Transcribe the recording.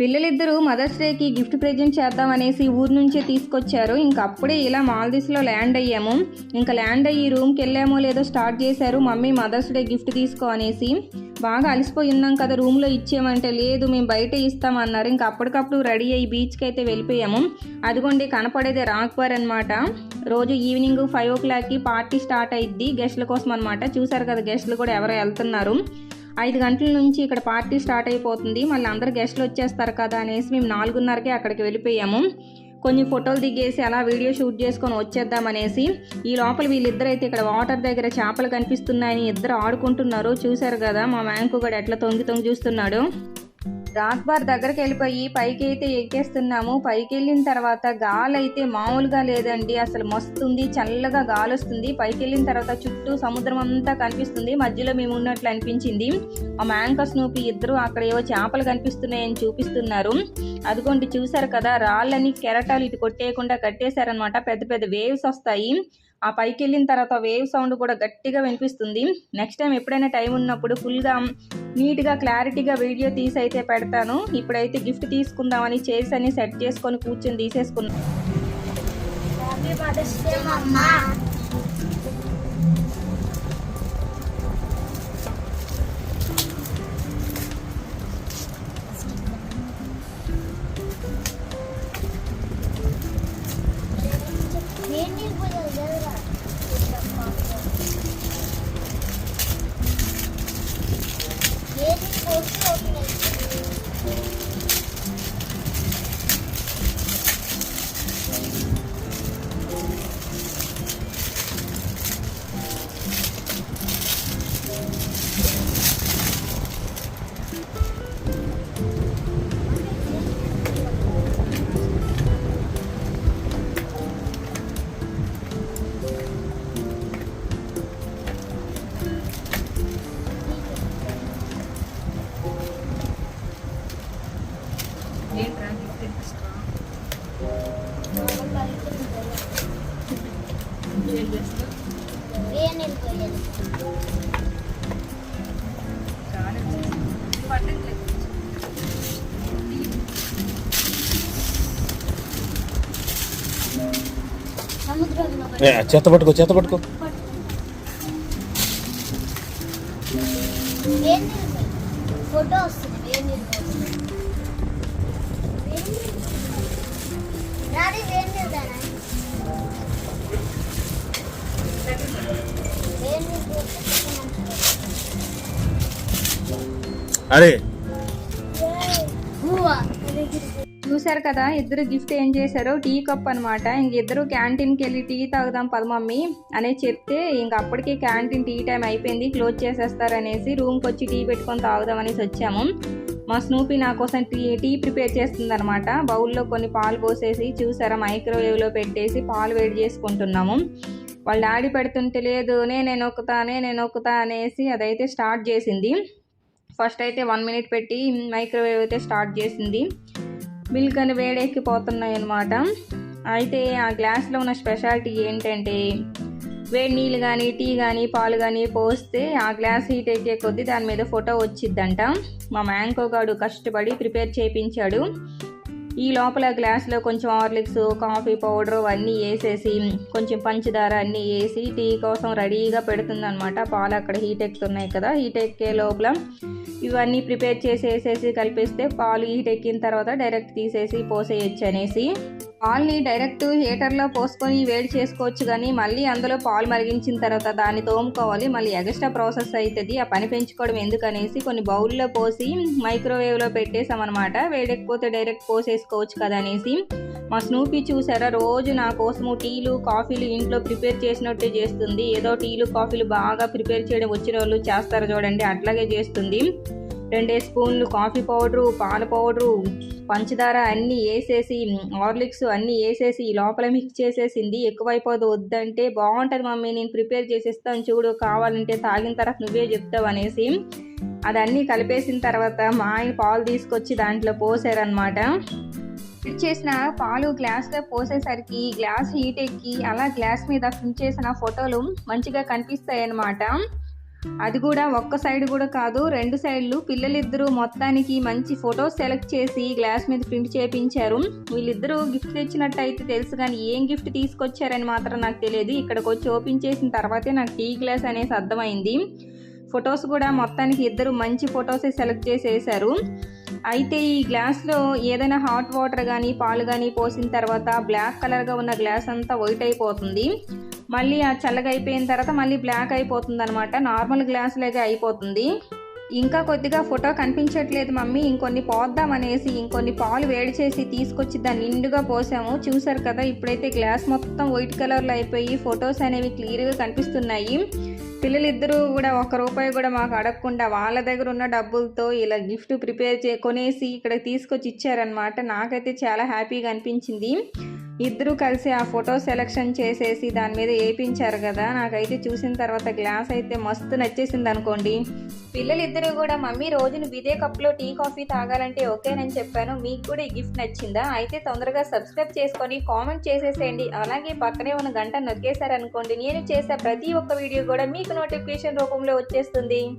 పిల్లలిద్దరూ మదర్స్ డేకి gift present చేద్దామనేసి ఊరు నుంచే తీసుకొచ్చారు. ఇంకా అప్పుడే ఇలా మాల్దీస్లో ల్యాండ్ అయ్యాము. ఇంకా ల్యాండ్ అయ్యి రూమ్కి వెళ్ళామో లేదో స్టార్ట్ చేశారు. మమ్మీ మదర్స్ డే గిఫ్ట్ తీసుకో అనేసి. బాగా అలసిపోయి ఉన్నాం కదా రూమ్లో ఇచ్చామంటే లేదు మేము బయట ఇస్తామన్నారు. ఇంకా అప్పటికప్పుడు రెడీ అయ్యి బీచ్కి అయితే వెళ్ళిపోయాము. అదిగోండి కనపడేదే రాక్బార్ అనమాట రోజు ఈవినింగ్ ఫైవ్ ఓ క్లాక్కి పార్టీ స్టార్ట్ అయ్యిద్ది గెస్ట్ల కోసం అనమాట చూసారు కదా గెస్ట్లు కూడా ఎవరు వెళ్తున్నారు. ఐదు గంటల నుంచి ఇక్కడ పార్టీ స్టార్ట్ అయిపోతుంది. మళ్ళీ అందరు గెస్ట్లు వచ్చేస్తారు కదా అనేసి మేము నాలుగున్నరకే అక్కడికి వెళ్ళిపోయాము. కొన్ని ఫోటోలు దిగేసి అలా వీడియో షూట్ చేసుకొని వచ్చేద్దామనేసి ఈ లోపల వీళ్ళిద్దరు అయితే ఇక్కడ వాటర్ దగ్గర చేపలు కనిపిస్తున్నాయని ఇద్దరు ఆడుకుంటున్నారు. చూశారు కదా మా మ్యాంకు కూడా ఎట్లా తొంగి తొంగి చూస్తున్నాడు. రాక్ బార్ దగ్గరికి వెళ్ళిపోయి పైకి అయితే ఎక్కేస్తున్నాము. పైకి వెళ్ళిన తర్వాత గాలి అయితే మామూలుగా లేదండి. అసలు మస్తుంది చల్లగా గాలి వస్తుంది పైకి వెళ్ళిన తర్వాత చుట్టూ సముద్రం అంతా కనిపిస్తుంది. మధ్యలో మేము ఉన్నట్లు అనిపించింది. ఆ మ్యాంకస్ నూపి ఇద్దరు అక్కడ ఏవో చేపలు కనిపిస్తున్నాయని చూపిస్తున్నారు. అదిగోండి చూసారు కదా? రాళ్ళని కెరటాలు ఇటు కొట్టేయకుండా కట్టేశారనమాట పెద్ద పెద్ద వేవ్స్ వస్తాయి. ఆ పైకి వెళ్ళిన తర్వాత వేవ్ సౌండ్ కూడా గట్టిగా వినిపిస్తుంది. నెక్స్ట్ టైం ఎప్పుడైనా టైం ఉన్నప్పుడు ఫుల్గా నీట్గా క్లారిటీగా వీడియో తీసి అయితే పెడతాను. ఇప్పుడైతే గిఫ్ట్ తీసుకుందామని చేసి అని సెట్ చేసుకొని కూర్చొని తీసేసుకున్నాను చేత పట్టుకో చేత పట్టుకో. ఫోటో వస్తుంది వేడి డాడీ వేడి నీళ్ళు వేడి నీళ్ళు అరే. చూశారు కదా ఇద్దరు గిఫ్ట్ ఏం చేశారో? టీ కప్ అనమాట ఇంక ఇద్దరు క్యాంటీన్కి వెళ్ళి టీ తాగుదాం పద మమ్మీ అనే చెప్తే ఇంక అప్పటికే క్యాంటీన్ టీ టైం అయిపోయింది క్లోజ్ చేసేస్తారనేసి రూమ్కి వచ్చి టీ పెట్టుకొని తాగుదాం అనేసి వచ్చాము. మా స్నూపీ నా కోసం టీ టీ ప్రిపేర్ చేస్తుంది అనమాట బౌల్లో కొన్ని పాలు పోసేసి చూసారా మైక్రోవేవ్లో పెట్టేసి పాలు వేడి చేసుకుంటున్నాము. వాళ్ళ డాడీ పెడుతుంటే లేదు నేను నొక్కుతానే నేను నొక్కుతా అనేసి అదైతే స్టార్ట్ చేసింది. ఫస్ట్ అయితే వన్ మినిట్ పెట్టి మైక్రోవేవ్ అయితే స్టార్ట్ చేసింది. మిల్క్ అని వేడెక్కిపోతున్నాయి అనమాట అయితే ఆ గ్లాస్లో ఉన్న స్పెషాలిటీ ఏంటంటే వేడి నీళ్ళు కానీ టీ కానీ పాలు కానీ పోస్తే ఆ గ్లాస్ హీట్ ఎక్కే కొద్దీ దాని మీద ఫోటో వచ్చిద్దంట. మా మ్యాంకో గాడు కష్టపడి ప్రిపేర్ చేయించాడు ఈ లోపల గ్లాస్లో కొంచెం హార్లిక్స్ కాఫీ పౌడర్ అన్నీ వేసేసి కొంచెం పంచదార అన్నీ వేసి టీ కోసం రెడీగా పెడుతుందనమాట పాలు అక్కడ హీట్ ఎక్కుతున్నాయి కదా హీట్ ఎక్కే లోపల ఇవన్నీ ప్రిపేర్ చేసి వేసేసి కలిపేస్తే పాలు హీట్ ఎక్కిన తర్వాత డైరెక్ట్ తీసేసి పోసేయచ్చు అనేసి పాల్ని డైరెక్ట్ హీటర్లో పోసుకొని వేడి చేసుకోవచ్చు కానీ మళ్ళీ అందులో పాలు మరిగించిన తర్వాత దాన్ని తోముకోవాలి. మళ్ళీ ఎక్స్ట్రా ప్రాసెస్ అవుతుంది ఆ పని పెంచుకోవడం ఎందుకనేసి కొన్ని బౌల్లో పోసి మైక్రోవేవ్లో పెట్టేసామన్నమాట వేడెక్కిపోతే డైరెక్ట్ పోసేసుకోవచ్చు కదా అనేసి. మా స్నూపీ చూసారా? రోజు నా కోసము టీలు కాఫీలు ఇంట్లో ప్రిపేర్ చేసినట్టే చేస్తుంది. ఏదో టీలు కాఫీలు బాగా ప్రిపేర్ చేయడం వచ్చిన వాళ్ళు చేస్తారు చూడండి. అట్లాగే చేస్తుంది. రెండే స్పూన్లు కాఫీ పౌడరు పాల పౌడరు పంచదార అన్నీ వేసేసి హార్లిక్స్ అన్నీ వేసేసి లోపల మిక్స్ చేసేసింది. ఎక్కువైపోదు వద్దంటే బాగుంటుంది మమ్మీ నేను ప్రిపేర్ చేసేస్తాను చూడు కావాలంటే తాగిన తర్వాత నువ్వే చెప్తావు అనేసి. అదన్నీ కలిపేసిన తర్వాత మా ఆయన పాలు తీసుకొచ్చి దాంట్లో పోసారనమాట ఫిట్ చేసిన పాలు గ్లాస్లో పోసేసరికి గ్లాస్ హీట్ ఎక్కి అలా గ్లాస్ మీద ఫిట్ చేసిన ఫోటోలు మంచిగా కనిపిస్తాయి అన్నమాట అది కూడా ఒక్క సైడ్ కూడా కాదు రెండు సైడ్లు పిల్లలిద్దరూ మొత్తానికి మంచి ఫొటోస్ సెలెక్ట్ చేసి గ్లాస్ మీద ప్రింట్ చేపించారు. వీళ్ళిద్దరూ గిఫ్ట్ తెచ్చినట్టు అయితే తెలుసు కానీ ఏం గిఫ్ట్ తీసుకొచ్చారని మాత్రం నాకు తెలియదు. ఇక్కడికి వచ్చి ఓపెన్ చేసిన తర్వాతే నాకు టీ గ్లాస్ అనేసి అర్థమైంది. ఫొటోస్ కూడా మొత్తానికి ఇద్దరు మంచి ఫొటోసే సెలెక్ట్ చేసేసారు. అయితే ఈ గ్లాస్లో ఏదైనా హాట్ వాటర్ కానీ పాలు కానీ పోసిన తర్వాత బ్లాక్ కలర్గా ఉన్న గ్లాస్ అంతా వైట్ అయిపోతుంది. మళ్ళీ ఆ చల్లగా అయిపోయిన తర్వాత మళ్ళీ బ్లాక్ అయిపోతుంది అనమాట నార్మల్ గ్లాస్ లాగే అయిపోతుంది. ఇంకా కొద్దిగా ఫోటో కనిపించట్లేదు మమ్మీ. ఇంకొన్ని పోద్దాం అనేసి ఇంకొన్ని పాలు వేడి చేసి తీసుకొచ్చి దాన్ని నిండుగా పోసాము. చూసారు కదా ఇప్పుడైతే గ్లాస్ మొత్తం వైట్ కలర్లో అయిపోయి ఫొటోస్ అనేవి క్లియర్గా కనిపిస్తున్నాయి. పిల్లలిద్దరూ కూడా ఒక రూపాయి కూడా మాకు అడగకుండా వాళ్ళ దగ్గర ఉన్న డబ్బులతో ఇలా గిఫ్ట్ ప్రిపేర్ చే కొనేసి ఇక్కడ తీసుకొచ్చి ఇచ్చారనమాట నాకైతే చాలా హ్యాపీగా అనిపించింది. ఇద్దరూ కలిసి ఆ ఫోటో సెలెక్షన్ చేసేసి దాని మీద వేయించారు కదా. నాకైతే చూసిన తర్వాత గ్లాస్ అయితే మస్తు నచ్చేసింది అనుకోండి. పిల్లలిద్దరూ కూడా మమ్మీ రోజును ఇదే కప్లో టీ కాఫీ తాగాలంటే ఓకేనని చెప్పాను. మీకు కూడా ఈ గిఫ్ట్ నచ్చిందా? అయితే తొందరగా సబ్స్క్రైబ్ చేసుకొని కామెంట్ చేసేసేయండి. అలాగే పక్కనే ఉన్న గంట నొక్కేశారనుకోండి. నేను చేసే ప్రతి ఒక్క వీడియో కూడా మీకు నోటిఫికేషన్ రూపంలో వచ్చేస్తుంది.